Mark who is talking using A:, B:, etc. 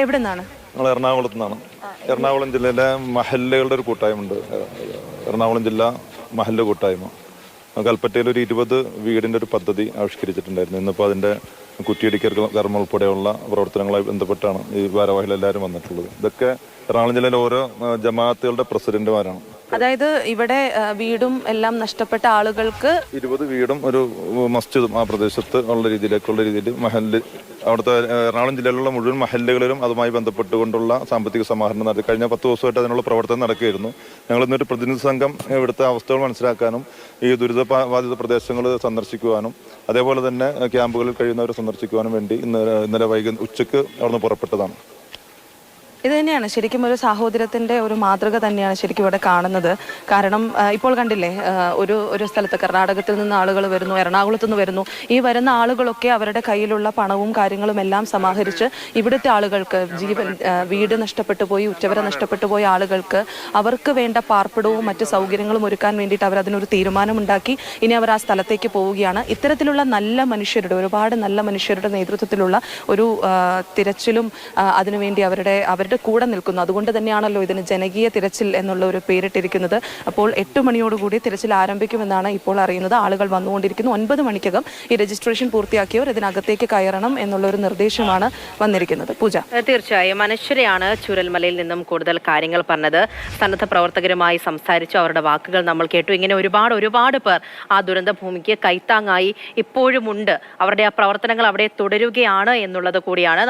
A: എവിടെ നിന്നാണ്
B: ഞങ്ങൾ എറണാകുളത്ത് നിന്നാണ്. എറണാകുളം ജില്ലയിലെ മഹല്ലുകളുടെ ഒരു കൂട്ടായ്മ ഉണ്ട് എറണാകുളം ജില്ല മഹല്ല കൂട്ടായ്മ. കൽപ്പറ്റയിൽ ഒരു ഇരുപത് വീടിന്റെ ഒരു പദ്ധതി ആവിഷ്കരിച്ചിട്ടുണ്ടായിരുന്നു. ഇന്നിപ്പോൾ അതിന്റെ കുറ്റിയടിക്കർ കർമ്മ ഉൾപ്പെടെയുള്ള പ്രവർത്തനങ്ങളുമായി ബന്ധപ്പെട്ടാണ് ഈ ഭാരവാഹികൾ എല്ലാവരും വന്നിട്ടുള്ളത്. ഇതൊക്കെ എറണാകുളം ജില്ലയിലെ ഓരോ ജമാഅത്തുകളുടെ പ്രസിഡന്റുമാരാണ്.
A: അതായത് ഇവിടെ വീടും എല്ലാം നഷ്ടപ്പെട്ട ആളുകൾക്ക്
B: ഇരുപത് വീടും ഒരു മസ്ജിദും ആ പ്രദേശത്ത് ഉള്ള രീതിയിലേക്കുള്ള രീതിയിൽ മഹല്ല് അവിടുത്തെ എറണാകുളം ജില്ലയിലുള്ള മുഴുവൻ മഹല്ലുകളിലും അതുമായി ബന്ധപ്പെട്ടുകൊണ്ടുള്ള സാമ്പത്തിക സമാഹരണം നടത്തി. കഴിഞ്ഞ പത്ത് ദിവസമായിട്ട് അതിനുള്ള പ്രവർത്തനം നടക്കുകയായിരുന്നു. ഞങ്ങൾ ഇന്നൊരു പ്രതിനിധി സംഘം ഇവിടുത്തെ അവസ്ഥകൾ മനസ്സിലാക്കാനും ഈ ദുരിത ബാ- ബാധിത പ്രദേശങ്ങൾ സന്ദർശിക്കുവാനും അതേപോലെ തന്നെ ക്യാമ്പുകളിൽ കഴിയുന്നവരെ സന്ദർശിക്കുവാനും വേണ്ടി ഇന്ന് ഇന്നലെ വൈകുന്നേരം ഉച്ചയ്ക്ക് അവിടുന്ന് പുറപ്പെട്ടതാണ്.
A: ഇത് തന്നെയാണ്. ശരിക്കും ഒരു സാഹോദര്യത്തിന്റെ ഒരു മാതൃക തന്നെയാണ് ശരിക്കും ഇവിടെ കാണുന്നത്. കാരണം ഇപ്പോൾ കണ്ടില്ലേ ഒരു ഒരു സ്ഥലത്ത് കർണാടകത്തിൽ നിന്ന് ആളുകൾ വരുന്നു എറണാകുളത്തു നിന്ന് വരുന്നു. ഈ വരുന്ന ആളുകളൊക്കെ അവരുടെ കയ്യിലുള്ള പണവും കാര്യങ്ങളും എല്ലാം സമാഹരിച്ച് ഇവിടുത്തെ ആളുകൾക്ക് ജീവൻ വീട് നഷ്ടപ്പെട്ടു പോയി ഉച്ചവരെ നഷ്ടപ്പെട്ടു പോയ ആളുകൾക്ക് അവർക്ക് വേണ്ട പാർപ്പിടവും മറ്റ് സൗകര്യങ്ങളും ഒരുക്കാൻ വേണ്ടിയിട്ട് അവർ അതിനൊരു തീരുമാനമുണ്ടാക്കി. ഇനി അവർ ആ സ്ഥലത്തേക്ക് പോവുകയാണ്. ഇത്തരത്തിലുള്ള നല്ല മനുഷ്യരുടെ ഒരുപാട് നല്ല മനുഷ്യരുടെ നേതൃത്വത്തിലുള്ള ഒരു തിരച്ചിലും അതിനുവേണ്ടി അവരുടെ അവരുടെ കൂടെ നിൽക്കുന്നു. അതുകൊണ്ട് തന്നെയാണല്ലോ ഇതിന് ജനകീയ തിരച്ചിൽ എന്നുള്ള ഒരു പേരിട്ടിരിക്കുന്നത്. അപ്പോൾ എട്ട് മണിയോടുകൂടി തിരച്ചിൽ ആരംഭിക്കുമെന്നാണ് ഇപ്പോൾ അറിയുന്നത്. ആളുകൾ വന്നുകൊണ്ടിരിക്കുന്നു. ഒൻപത് മണിക്കകം ഈ രജിസ്ട്രേഷൻ പൂർത്തിയാക്കിയവർ ഇതിനകത്തേക്ക് കയറണം എന്നുള്ള ഒരു നിർദ്ദേശമാണ് വന്നിരിക്കുന്നത്. പൂജ.
C: തീർച്ചയായും. മനുഷ്യരെയാണ് ചുരൽമലയിൽ നിന്നും കൂടുതൽ കാര്യങ്ങൾ പറഞ്ഞത്. സന്നദ്ധ പ്രവർത്തകരുമായി സംസാരിച്ചു. അവരുടെ വാക്കുകൾ നമ്മൾ കേട്ടു. ഇങ്ങനെ ഒരുപാട് ഒരുപാട് പേർ ആ ദുരന്ത ഭൂമിക്ക് കൈത്താങ്ങായി ഇപ്പോഴും ഉണ്ട് അവരുടെ ആ പ്രവർത്തനങ്ങൾ അവിടെ തുടരുകയാണ് എന്നുള്ളത് കൂടിയാണ്.